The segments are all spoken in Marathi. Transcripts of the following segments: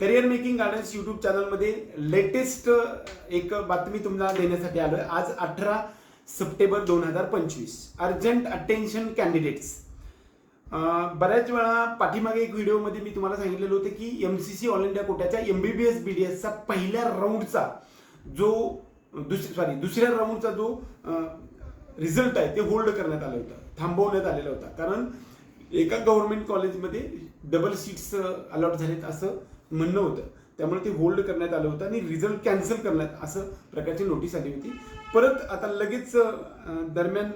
करिअर मेकिंग गार्डन्स यूट्यूब चॅनलमध्ये लेटेस्ट एक बातमी तुम्हाला देण्यासाठी आलोय. आज अठरा सप्टेंबर दोन हजार पंचवीस. अर्जंट अटेन्शन कॅन्डिडेट्स बऱ्याच वेळा पाठीमागे एक व्हिडिओमध्ये मी तुम्हाला सांगितलेलं होतं की M C C all India कोट्याच्या M B B S B D एसचा पहिल्या राऊंडचा जो दुस सॉरी दुसऱ्या राऊंडचा जो रिझल्ट आहे ते होल्ड करण्यात आलं होतं. थांबवण्यात आलेला होता. कारण एका गव्हर्नमेंट कॉलेजमध्ये डबल सीट्स अलॉट झालेत असं म्हणणं होतं. त्यामुळे ते होल्ड करण्यात आलं होतं आणि रिझल्ट कॅन्सल करण्यात असं प्रकारची नोटीस आली होती. परत आता लगेच दरम्यान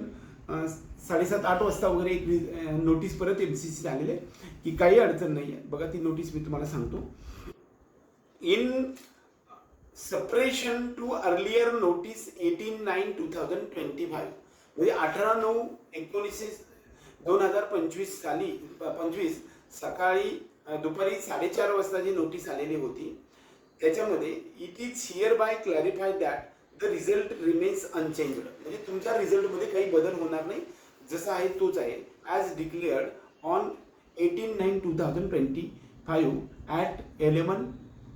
साडेसात आठ वाजता वगैरे एक नोटीस परत एम सी सी आलेले की काही अडचण नाही आहे. बघा ती नोटीस मी तुम्हाला सांगतो. In supersession to earlier notice eighteen nine two thousand twenty five म्हणजे अठरा नऊ एकोणीसशे दोन हजार पंचवीस साली प- पंचवीस सकाळी दुपारी साडेचार वाजता जी नोटीस आलेली होती त्याच्यामध्ये it is hereby clarify that the result remains unchanged म्हणजे तुमच्या रिझल्टमध्ये काही बदल होणार नाही. जसा आहे तोच आहे. As declared on eighteen nine two thousand twenty five at eleven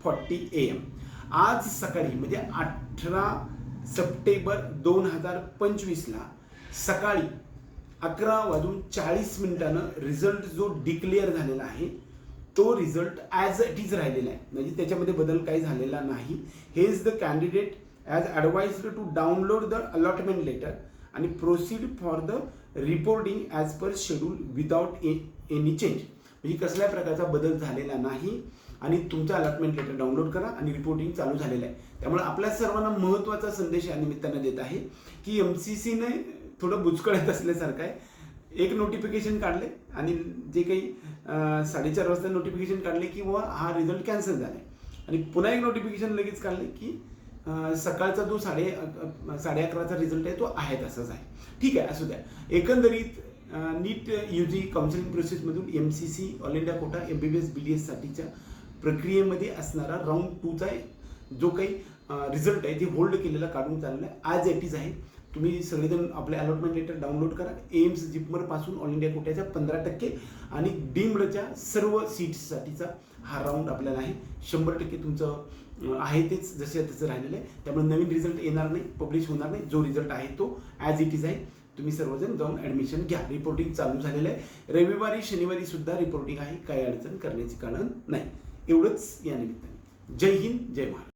forty A M आज सकाळी म्हणजे अठरा सप्टेंबर दोन हजार पंचवीसला सकाळी अकरा वाजून चाळीस मिनिटानं रिझल्ट जो डिक्लेअर झालेला आहे तो रिझल्ट ॲज इट इज राहिलेला आहे. म्हणजे त्याच्यामध्ये बदल काही झालेला नाही. हे is the candidate as advised to download the allotment letter आणि proceed for the reporting as per schedule without any change म्हणजे कसल्या प्रकारचा बदल झालेला नाही आणि तुमचा अलॉटमेंट लेटर डाउनलोड करा आणि रिपोर्टिंग चालू झालेलं आहे. त्यामुळे आपल्या सर्वांना महत्त्वाचा संदेश या निमित्तानं देत आहे की एम सी सीने थोडं बुचकळत असल्यासारखं आहे. एक नोटिफिकेशन काढले आणि जे काही साडेचार वाजता नोटिफिकेशन काढले की बाबा हा रिझल्ट कॅन्सल झाला आणि पुन्हा एक नोटिफिकेशन लगेच काढले की सकाळचा जो साडे साडे अकराचा रिझल्ट आहे तो आहे तसाच आहे. ठीक आहे असू द्या. एकंदरीत NEET U G counselling प्रोसेसमधून M C C all India quota M B B S B D एससाठीच्या प्रक्रियेमध्ये असणारा राऊंड टूचा जो काही रिझल्ट आहे ते होल्ड केलेला काढून चाललेला आहे आज इट इज आहे. तुम्ही सगळेजण आपले अलॉटमेंट लेटर डाउनलोड करा. एम्स जिपमरपासून ऑल इंडिया कोट्याच्या पंधरा टक्के आणि डीम्डच्या सर्व सीट्ससाठीचा हा राऊंड आपल्याला आहे. शंभर टक्के तुमचं आहे तेच जसे तसं राहिलेलं आहे. त्यामुळे नवीन रिझल्ट येणार नाही पब्लिश होणार नाही. जो रिझल्ट आहे तो ॲज इट इज आहे. तुम्ही सर्वजण जाऊन ॲडमिशन घ्या. रिपोर्टिंग चालू झालेलं आहे. रविवारी शनिवारी सुद्धा रिपोर्टिंग आहे. काही अडचण करण्याचे कारण नाही. एवढंच या निमित्ताने. जय हिंद जय महाराष्ट्र.